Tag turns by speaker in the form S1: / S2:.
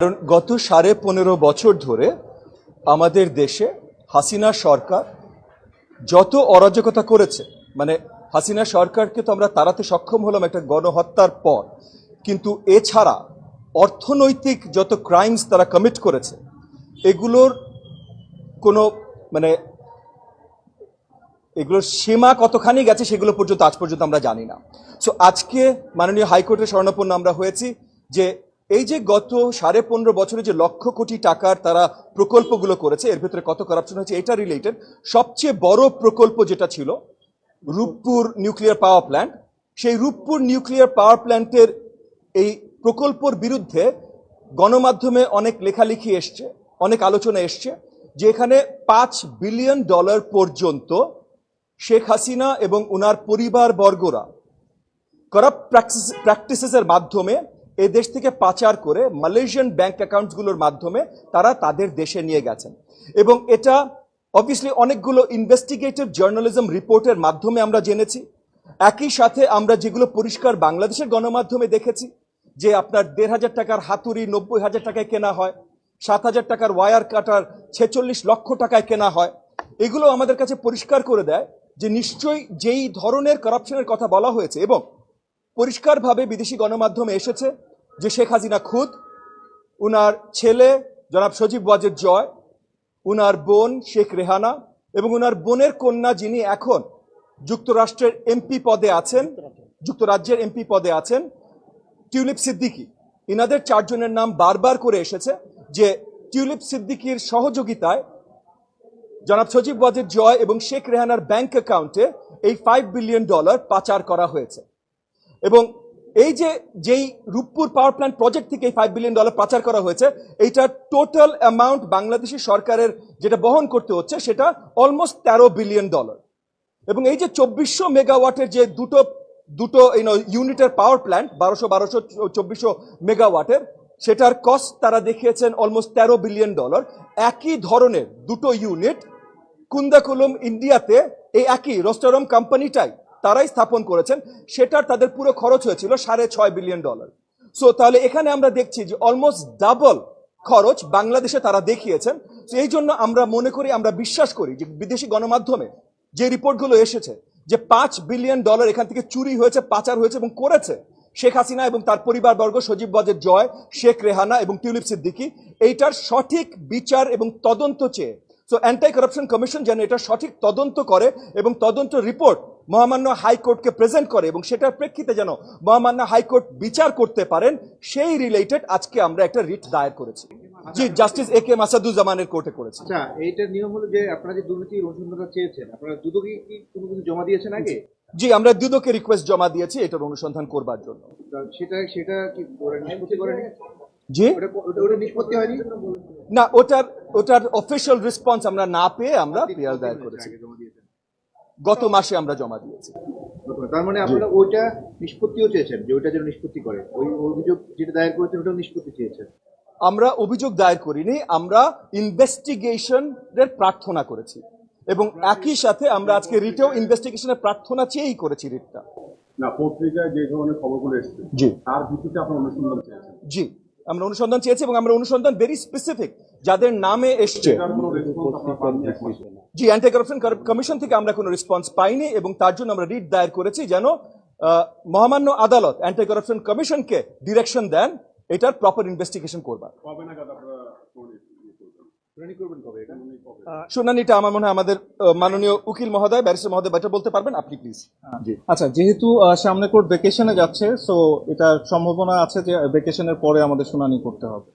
S1: কারণ গত সাড়ে পনেরো বছর ধরে আমাদের দেশে হাসিনা সরকার যত অরাজকতা করেছে মানে হাসিনা সরকারকে তো আমরা তাড়াতে সক্ষম হলাম একটা গণহত্যার পর, কিন্তু এছাড়া অর্থনৈতিক যত ক্রাইমস তারা কমিট করেছে, এগুলোর কোনো মানে এগুলোর সীমা কতখানি গেছে সেগুলো পর্যন্ত আজ পর্যন্ত আমরা জানি না। সো আজকে মাননীয় হাইকোর্টের স্বর্ণাপন্ন আমরা হয়েছি যে এই যে গত সাড়ে পনেরো বছরে যে লক্ষ কোটি টাকার তারা প্রকল্পগুলো করেছে, এর ভেতরে কত কারাপশন হয়েছে এটা রিলেটেড সবচেয়ে বড় প্রকল্প যেটা ছিল, রূপপুর নিউক্লিয়ার পাওয়ার প্ল্যান্ট সেই রূপপুর নিউক্লিয়ার পাওয়ার প্ল্যান্টের এই প্রকল্পর বিরুদ্ধে গণমাধ্যমে অনেক লেখালেখি এসছে, অনেক আলোচনা এসছে যে এখানে পাঁচ বিলিয়ন ডলার পর্যন্ত শেখ হাসিনা এবং ওনার পরিবার বর্গরা করাপ্ট প্র্যাকটিসেসের মাধ্যমে এই দেশ থেকে পাচার করে মালয়েশিয়ান ব্যাংক অ্যাকাউন্টসগুলোর মাধ্যমে তারা তাদের দেশে নিয়ে গেছেন। এবং এটা অবভিয়াসলি অনেকগুলো ইনভেস্টিগেটিভ জার্নালিজম রিপোর্টের মাধ্যমে আমরা জেনেছি। একই সাথে আমরা যেগুলো পরিষ্কার বাংলাদেশের গণমাধ্যমে দেখেছি, যে আপনার দেড় হাজার টাকার হাতুড়ি নব্বই হাজার টাকায় কেনা হয়, সাত হাজার টাকার ওয়ার কাটার ছেচল্লিশ লক্ষ টাকায় কেনা হয়, এগুলো আমাদের কাছে পরিষ্কার করে দেয় যে নিশ্চয়ই যেই ধরনের করাপশনের কথা বলা হয়েছে এবং পরিষ্কারভাবে বিদেশি গণমাধ্যমে এসেছে যে শেখ হাসিনা খুদ, উনার ছেলে জনাব সজীব ওয়াজের জয়, উনার বোন শেখ রেহানা এবং উনার বোনের কন্যা যিনি এখন যুক্তরাষ্ট্রের এমপি পদে আছেন, যুক্তরাজ্যের এমপি পদে আছেন, টিউলিপ সিদ্দিকি। ইনাদের চারজনের নাম বারবার করে এসেছে যে টিউলিপ সিদ্দিকির সহযোগিতায় জনাব সজীব ওয়াজের জয় এবং শেখ রেহানার ব্যাংক অ্যাকাউন্টে এই ফাইভ বিলিয়ন ডলার পাচার করা হয়েছে। এবং এই যে, যেই রূপপুর পাওয়ার প্ল্যান্ট প্রজেক্ট থেকে এই ফাইভ বিলিয়ন ডলার পাচার করা হয়েছে, এইটার টোটাল অ্যামাউন্ট বাংলাদেশি সরকারের যেটা বহন করতে হচ্ছে, সেটা অলমোস্ট তেরো বিলিয়ন ডলার এবং এই যে চব্বিশশো মেগাওয়াটের যে দুটো দুটো ইউনিটের পাওয়ার প্ল্যান্ট বারোশো বারোশো, চব্বিশশো মেগাওয়াটের সেটার কস্ট তারা দেখিয়েছেন অলমোস্ট তেরো বিলিয়ন ডলার একই ধরনের দুটো ইউনিট কুন্দাকুলম ইন্ডিয়াতে এই একই রোস্টারম কোম্পানিটাই তারাই স্থাপন করেছেন, সেটার তাদের পুরো খরচ হয়েছিল সাড়ে ছয় বিলিয়ন ডলার সো তাহলে এখানে আমরা দেখছি যে অলমোস্ট ডাবল খরচ বাংলাদেশে তারা দেখিয়েছেন। এই জন্য আমরা মনে করি, আমরা বিশ্বাস করি যে বিদেশি গণমাধ্যমে যে রিপোর্টগুলো এসেছে, যে পাঁচ বিলিয়ন ডলার এখান থেকে চুরি হয়েছে, পাচার হয়েছে এবং করেছে শেখ হাসিনা এবং তার পরিবারবর্গ সজীব বজের জয়, শেখ রেহানা এবং টিউলিপ সিদ্দিকি, এইটার সঠিক বিচার এবং তদন্ত চেয়ে। সো অ্যান্টাই কারাপশন কমিশন যেন এটা সঠিক তদন্ত করে এবং তদন্ত রিপোর্ট মহামান্য হাইকোর্টকে প্রেজেন্ট করে এবং সেটার প্রেক্ষিতে যেন মহামান্য হাইকোর্ট বিচার করতে পারেন সেই রিলেটেড আজকে আমরা একটা রিট দায়ের করেছি। জি জাস্টিস এ কে মাসাদুজ্জামানের কোর্টে করেছি।
S2: আচ্ছা এইটার নিয়ম হলো যে আপনারা যে দুর্নীতির অনুসন্ধানটা চেয়েছেন আপনারা দুদকে কি কোনো কিছু জমা দিয়েছেন আগে?
S1: জি আমরা দুদকে রিকোয়েস্ট জমা দিয়েছি এটার অনুসন্ধান করবার জন্য।
S2: সেটা সেটা কি নিষ্পত্তি করেনি?
S1: জি?
S2: ওটা নিষ্পত্তি হয়নি?
S1: না ওটার ওটার অফিসিয়াল রেসপন্স আমরা না পেয়ে আমরা পিয়ার দায়ের করেছি। গত মাসে আমরা জমা দিয়েছি।
S2: তার মানে আপনারা ওইটা নিষ্পত্তিও চেয়েছেন যে ওইটা যেন নিষ্পত্তি করে। ওই অভিযোগ যেটা দায়ের করেছেন ওটাও নিষ্পত্তি চেয়েছেন।
S1: আমরা অভিযোগ দায়ের করিনি আমরা ইনভেস্টিগেশনের প্রার্থনা করেছি। এবং একই সাথে আমরা আজকে রিটেও ইনভেস্টিগেশনের প্রার্থনা চেয়েই করেছি রিটটা
S3: না পত্রিকায় যে ধরনের খবরগুলো এসছে
S1: জি।
S3: তার ভিত্তিতে আপনার অনুসন্ধান চেয়েছেন
S1: জি। আমরা অনুসন্ধান চেয়েছি এবং আমরা অনুসন্ধান ভেরি স্পেসিফিক যাদের নামে এসছে। জি অ্যান্টি কারাপশন কমিশন থেকে আমরা কোনো রেসপন্স পাইনি এবং তার জন্য আমরা রিট দায়ের করেছি যেন মহামান্য আদালত অ্যান্টি কারাপশন কমিশনকে ডিরেকশন দেন, এটার প্রপার ইনভেস্টিগেশন করবার শুনানিটা আমার মনে হয় আমাদের মাননীয় উকিল মহোদয় ব্যারিস্টার মহোদয় বেটার বলতে পারবেন? আপনি প্লিজ
S4: আচ্ছা যেহেতু সামনে কোর্ট ভেকেশনে যাচ্ছে সো এটা সম্ভাবনা আছে যে ভেকেশনের পরে আমাদের শুনানি করতে হবে।